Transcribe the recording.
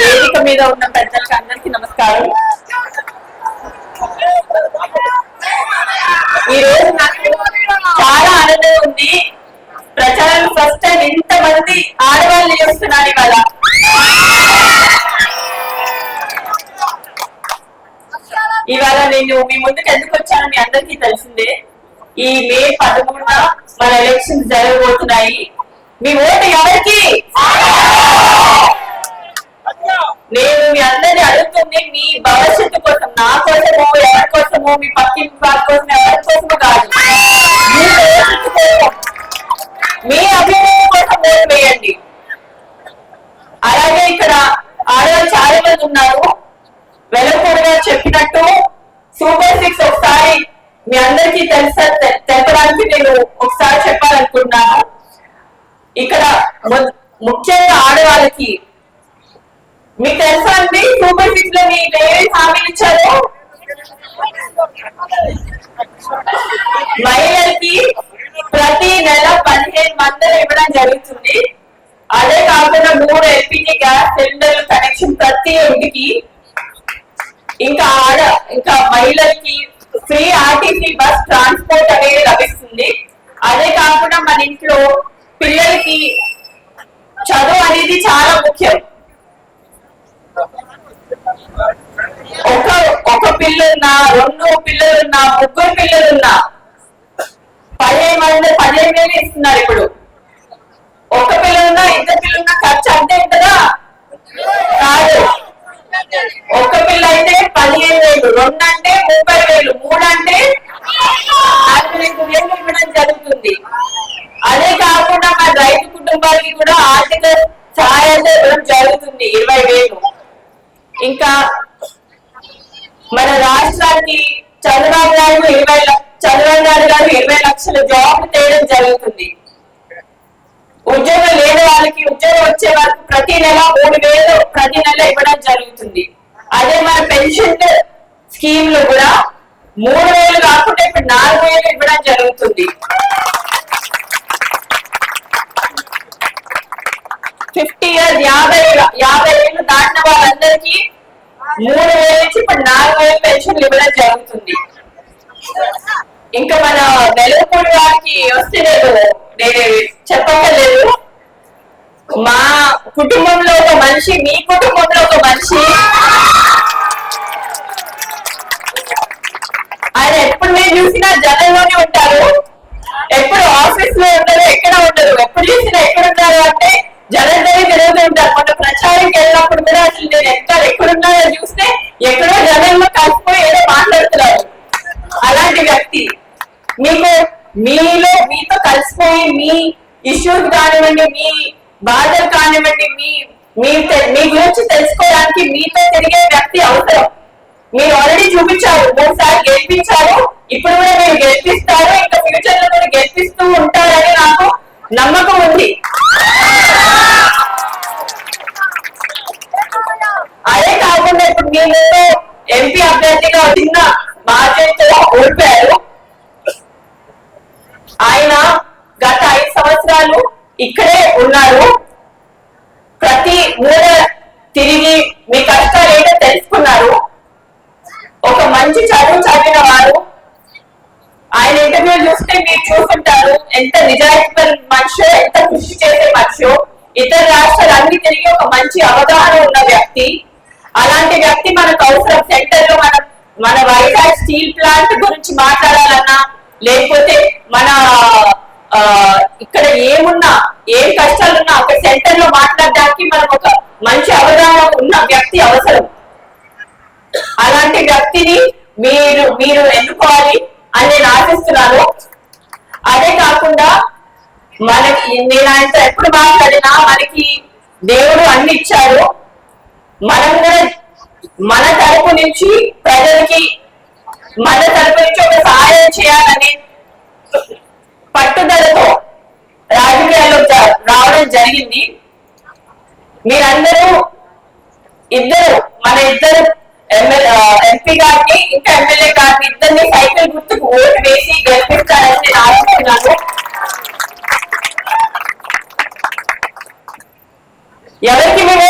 వేదిక మీద ఉన్న పెద్దలకి అందరికీ నమస్కారం. ఈ రోజు నాకు చాలా ఆనందం ఉంది. ప్రచారం ఫస్ట్ టైం ఇంత మంది ఆడవాళ్ళు చేస్తున్నారు ఇవాళ. ఇవాళ నేను మీ ముందుకు ఎందుకు వచ్చాను మీ అందరికీ తెలిసిందే. ఈ మే పదమూడున మన ఎలక్షన్స్ జరగబోతున్నాయి. మీ ఓటు ఎవరికి? అందరిని మీ భవిష్యత్తు కోసం నా కోసము ఎవరి కోసము మీ పక్కింటి వారి కోసం ఎవరి కోసము కాదు. మీ భవిష్యత్తు కోసం మీ అభివృద్ధి కోసం ఓటు వేయండి. అలాగే ఇక్కడ ఆడవాళ్ళు చాలా మంది ఉన్నారు వెళ్ళకూడదు చెప్పినట్టు సూపర్ సిక్స్ ఒకసారి మీ అందరికీ తెలుసా తె- తెలపడానికి నేను ఒకసారి చెప్పాలనుకుంటున్నాను. ఇక్కడ ము- ముఖ్యంగా ఆడవాళ్ళకి మీకు తెలుసా అండి? సూపర్ సిక్స్లో మీకు ఏమేమి హామీలు ఇచ్చారు. మహిళలకి ప్రతి నెల పదిహేను వందలు ఇవ్వడం జరుగుతుంది. అదే కాకుండా మూడు ఎల్పిజి గ్యాస్ సిలిండర్ కనెక్షన్ ప్రతి ఇంటికి ఇంకా ఆడ ఇంకా మహిళలకి ఫ్రీ ఆర్టీసీ బస్ ట్రాన్స్పోర్ట్ అనేది లభిస్తుంది. అదే కాకుండా మన ఇంట్లో పిల్లలకి చదువు అనేది చాలా ముఖ్యం ఒక పిల్లలున్నా రెండు పిల్లలున్నా ముగ్గురు పిల్లలున్నా. పదిహేను మంది పదిహేను వేలు ఇస్తున్నారు ఇప్పుడు. ఒక పిల్లలున్నా ఇద్దరు పిల్లలున్నా ఖర్చు అంతే ఉంటుందా? కాదు. ఒక పిల్ల అయితే పదిహేను వేలు రెండు అంటే ముప్పై వేలు మూడు అంటే నలభై వేలు ఇవ్వడం జరుగుతుంది. అదే కాకుండా మన రైతు కుటుంబాలకి కూడా ఆర్థిక సహాయం ఇవ్వడం జరుగుతుంది ఇరవై వేలు. ఇంకా మన రాష్ట్రానికి చంద్రబాబు నాయుడు ఇరవై చంద్రబాబు నాయుడు గారు ఇరవై లక్షల జాబ్ తేయడం జరుగుతుంది. ఉద్యోగం లేని వాళ్ళకి ఉద్యోగం వచ్చే వరకు ప్రతి నెల మూడు వేలు ప్రతి నెల ఇవ్వడం జరుగుతుంది. అదే మన పెన్షన్ స్కీమ్లో కూడా మూడు వేలు కాకుండా ఇప్పుడు నాలుగు వేలు ఇవ్వడం జరుగుతుంది. ఫిఫ్టీ ఇయర్స్ యాభై యాభై ఏళ్ళు దాటిన వాళ్ళందరికీ మూడు వేలు నుంచి ఇప్పుడు నాలుగు వేలు పెన్షన్లు ఇవ్వడం జరుగుతుంది. ఇంకా మన వెలుగుపూడి వారికి వస్తే నేను నేను చెప్పక్కర్లేదు. మా కుటుంబంలో ఒక మనిషి మీ కుటుంబంలో ఒక మనిషి. ఆయన ఎప్పుడు నేను చూసినా జనంలోనే ఉంటారు. ఎక్కడో జనంలో కలిసిపోయి ఏదో మాట్లాడుతున్నారు. అలాంటి వ్యక్తి. మీకు మీలో మీతో కలిసిపోయి మీ ఇష్యూస్ కానివ్వండి మీ బాధలు కానివ్వండి మీ మీ మీ గురించి తెలుసుకోవడానికి మీతో తిరిగే వ్యక్తి అవసరం. మీరు ఆల్రెడీ చూపించారు మూడు గెలిపించారు. ఇప్పుడు కూడా మీరు గెలిపిస్తారు. ఇంకా ఫ్యూచర్లో కూడా గెలిపిస్తూ ఉంటారని నాకు నమ్మకం ఉంది అదే కాకుండా ఇప్పుడు మీరు ఎంపీ అభ్యర్థిగా చిన్న మార్జిన్తో ఓడిపోయారు ఆయన గత ఐదు సంవత్సరాలు ఇక్కడే ఉన్నారు. ప్రతి మూల తిరిగి మీ కష్టాలు ఏంటో తెలుసుకున్నారు. ఒక మంచి చదువు చదివిన వారు ఆయన ఇంటర్వ్యూ చూస్తే మీరు చూసుంటారు ఎంత నిజాయితీ మనిషో ఎంత కృషి చేసే మనిషో. ఇతర రాష్ట్రాలన్నీ తిరిగి ఒక మంచి అవగాహన ఉన్న వ్యక్తి. అలాంటి వ్యక్తి మనకు అవసరం. సెంటర్లో మన మన వైజాగ్ స్టీల్ ప్లాంట్ గురించి మాట్లాడాలన్నా లేకపోతే మన ఆ, ఇక్కడ ఏమున్నా ఏం కష్టాలున్నా ఒక సెంటర్లో మాట్లాడడానికి మనకు ఒక మంచి అవగాహన ఉన్న వ్యక్తి అవసరం. అలాంటి వ్యక్తిని మీరు మీరు ఎన్నుకోవాలి అని నేను ఆశిస్తున్నాను. అదే కాకుండా మనకి నేను ఆయనతో ఎప్పుడు మాట్లాడినా మనకి దేవుడు అన్ని ఇచ్చాడు. మనం కూడా మన తరపు నుంచి ప్రజలకి మన తరపు నుంచి ఒక సహాయం చేయాలని పట్టుదలతో రాజకీయాల్లో రావడం జరిగింది. మీరందరూ ఇద్దరు మన ఇద్దరు ఎంపీ గారిని ఇంకా ఎమ్మెల్యే గారిని ఇద్దరిని సైకిల్ గుర్తుకు ఓటు వేసి గెలిపిస్తారని నేను ఆశిస్తున్నాను. ఎవరికి మేము